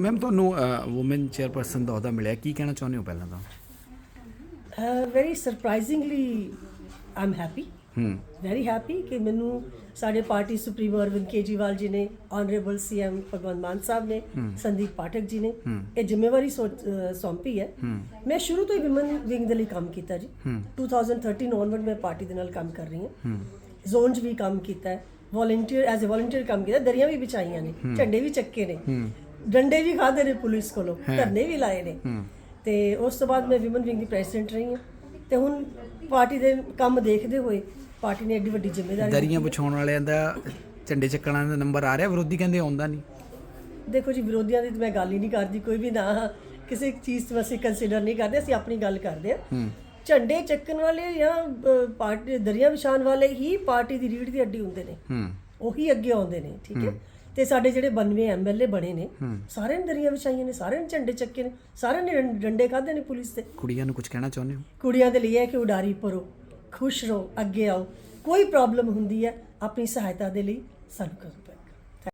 Ma'am ਤੁਹਾਨੂੰ woman chairperson ਦਾ ਅਹੁਦਾ ਮਿਲਿਆ ਕੀ ਕਹਿਣਾ ਚਾਹੁੰਦੇ ਹੋ ਪਹਿਲਾਂ ਤਾਂ? ਵੈਰੀ ਸਰਪ੍ਰਾਈਜ਼ਿੰਗਲੀ ਆਮ ਹੈਪੀ ਹੂੰ। ਵੈਰੀ ਹੈਪੀ ਕਿ ਮੈਨੂੰ ਸਾਡੇ ਪਾਰਟੀ ਸੁਪਰੀਮੋ ਅਰਵਿੰਦ ਕੇਜਰੀਵਾਲ ਜੀ ਨੇ ਆਨਰੇਬਲ ਸੀਐਮ ਭਗਵੰਤ ਮਾਨ ਸਾਹਿਬ ਨੇ ਸੰਦੀਪ ਪਾਠਕ ਜੀ ਨੇ ਇਹ ਜ਼ਿੰਮੇਵਾਰੀ ਸੌਂਪੀ ਹੈ। ਮੈਂ ਸ਼ੁਰੂ ਤੋਂ ਹੀ ਵਿਮਨ ਵਿੰਗ ਦੇ ਲਈ ਕੰਮ ਕੀਤਾ ਜੀ। 2013 onward ਮੈਂ ਪਾਰਟੀ ਦੇ ਨਾਲ ਕੰਮ ਕਰ ਰਹੀ ਹਾਂ। ਜ਼ੋਨ 'ਚ ਵੀ ਕੰਮ ਕੀਤਾ ਹੈ। ਵੋਲੰਟੀਅਰ ਐਜ਼ ਅ ਵੋਲੰਟੀਅਰ ਕੰਮ ਕੀਤਾ ਦਰੀਆਂ ਵੀ ਵਿਛਾਈਆਂ ਨੇ। ਝੰਡੇ ਵੀ ਚੱਕੇ ਨੇ। ਡੰਡੇ ਵੀ ਖਾਦੇ ਨੇ ਪੁਲਿਸ ਕੋਲੋਂ ਧਰਨੇ ਵੀ ਲਾਏ ਨੇ। ਤੇ ਉਸ ਤੋਂ ਬਾਅਦ ਮੈਂ ਵਿਮਨ ਵਿੰਗ ਦੀ ਪ੍ਰੈਜ਼ੀਡੈਂਟ ਰਹੀ ਹਾਂ। ਤੇ ਹੁਣ ਪਾਰਟੀ ਦੇ ਕੰਮ ਦੇਖਦੇ ਹੋਏ ਪਾਰਟੀ ਨੇ ਐਡੀ ਵੱਡੀ ਜ਼ਿੰਮੇਵਾਰੀ ਦਰੀਆਂ ਵਿਛਾਉਣ ਵਾਲਿਆਂ ਦਾ ਝੰਡੇ ਚੱਕਣਾ ਦਾ ਨੰਬਰ ਆ ਰਿਹਾ? ਵਿਰੋਧੀ ਕਹਿੰਦੇ ਆਉਂਦਾ ਨਹੀਂ। ਦੇਖੋ ਜੀ ਵਿਰੋਧੀਆਂ ਦੀ ਤਾਂ ਮੈਂ ਗੱਲ ਹੀ ਨਹੀਂ ਕਰਦੀ ਕੋਈ ਵੀ ਨਾ ਕਿਸੇ ਚੀਜ਼ ਤੋਂ ਅਸੀਂ ਕੰਸੀਡਰ ਨਹੀਂ ਕਰਦੇ ਅਸੀਂ ਆਪਣੀ ਗੱਲ ਕਰਦੇ ਹਾਂ। ਝੰਡੇ ਚੱਕਣ ਵਾਲੇ ਜਾਂ ਪਾਰਟੀ ਦਰਿਆ ਵਿਛਾਣ ਵਾਲੇ ਹੀ ਪਾਰਟੀ ਦੀ ਰੀੜ ਦੀ ਹੱਡੀ ਹੁੰਦੇ ਨੇ। ਹੂੰ। ਉਹੀ ਅੱਗੇ ਆਉਂਦੇ ਨੇ ਠੀਕ ਹੈ। ਤੇ ਸਾਡੇ ਜਿਹੜੇ 92 ਐਮਐਲਏ ਬਣੇ ਨੇ ਸਾਰਿਆਂ ਨੇ ਦਰੀਆਂ ਵਿਛਾਈਆਂ ਨੇ ਸਾਰਿਆਂ ਨੇ ਝੰਡੇ ਚੱਕੇ ਨੇ ਸਾਰਿਆਂ ਨੇ ਡੰਡੇ ਖਾਦੇ ਨੇ ਪੁਲਿਸ ਤੇ। ਕੁੜੀਆਂ ਨੂੰ ਕੁਝ ਕਹਿਣਾ ਚਾਹੁੰਦੇ ਹੋ? ਕੁੜੀਆਂ ਦੇ ਲਈ ਹੈ ਕਿ ਉਡਾਰੀ ਭਰੋ ਖੁਸ਼ ਰਹੋ ਅੱਗੇ ਆਓ। ਕੋਈ ਪ੍ਰੋਬਲਮ ਹੁੰਦੀ ਹੈ ਆਪਣੀ ਸਹਾਇਤਾ ਦੇ ਲਈ ਸਾਨੂੰ ਕਰੋ।